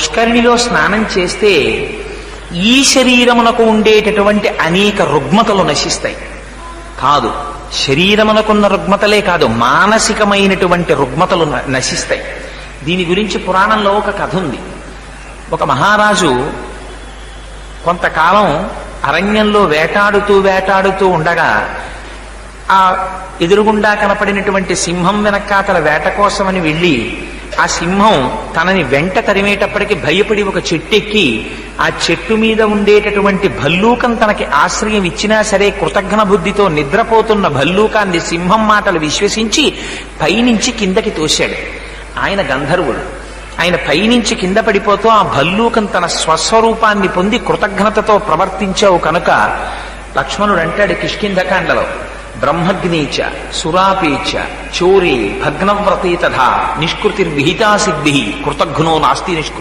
పుష్కరిణిలో స్నానం చేస్తే ఈ శరీరమునకు ఉండేటటువంటి అనేక రుగ్మతలు నశిస్తాయి. కాదు శరీరమునకున్న రుగ్మతలే కాదు మానసికమైనటువంటి రుగ్మతలు న- నశిస్తాయి. దీని గురించి పురాణంలో ఒక కథ ఉంది. ఒక మహారాజు కొంతకాలం అరణ్యంలో వేటాడుతూ వేటాడుతూ ఉండగా ఆ ఎదురుగుండా కనపడినటువంటి సింహం వెనకాతల వేట కోసమని వెళ్ళి ఆ సింహం తనని వెంట తరిమేటప్పటికి భయపడి ఒక చెట్టెక్కి ఆ చెట్టు మీద ఉండేటటువంటి భల్లూకం తనకి ఆశ్రయం ఇచ్చినా సరే కృతజ్ఞ బుద్ధితో నిద్రపోతున్న భల్లూకాన్ని సింహం మాటలు విశ్వసించి పైనుంచి కిందకి తోశాడు. ఆయన గంధర్వుడు. ఆయన పైనుంచి కింద పడిపోతూ ఆ భల్లూకం తన స్వస్వరూపాన్ని పొంది కృతజ్ఞతతో ప్రవర్తించావు కనుక లక్ష్మణుడు అంటాడు కిష్కింధకాండలో బ్రహ్మగ్నిచ సురాపేచ చోరే భగ్నవ్రతే తథా నిష్కృతిర్విహితా సిద్ధి కృతఘ్నో నాస్తి నిష్కృతి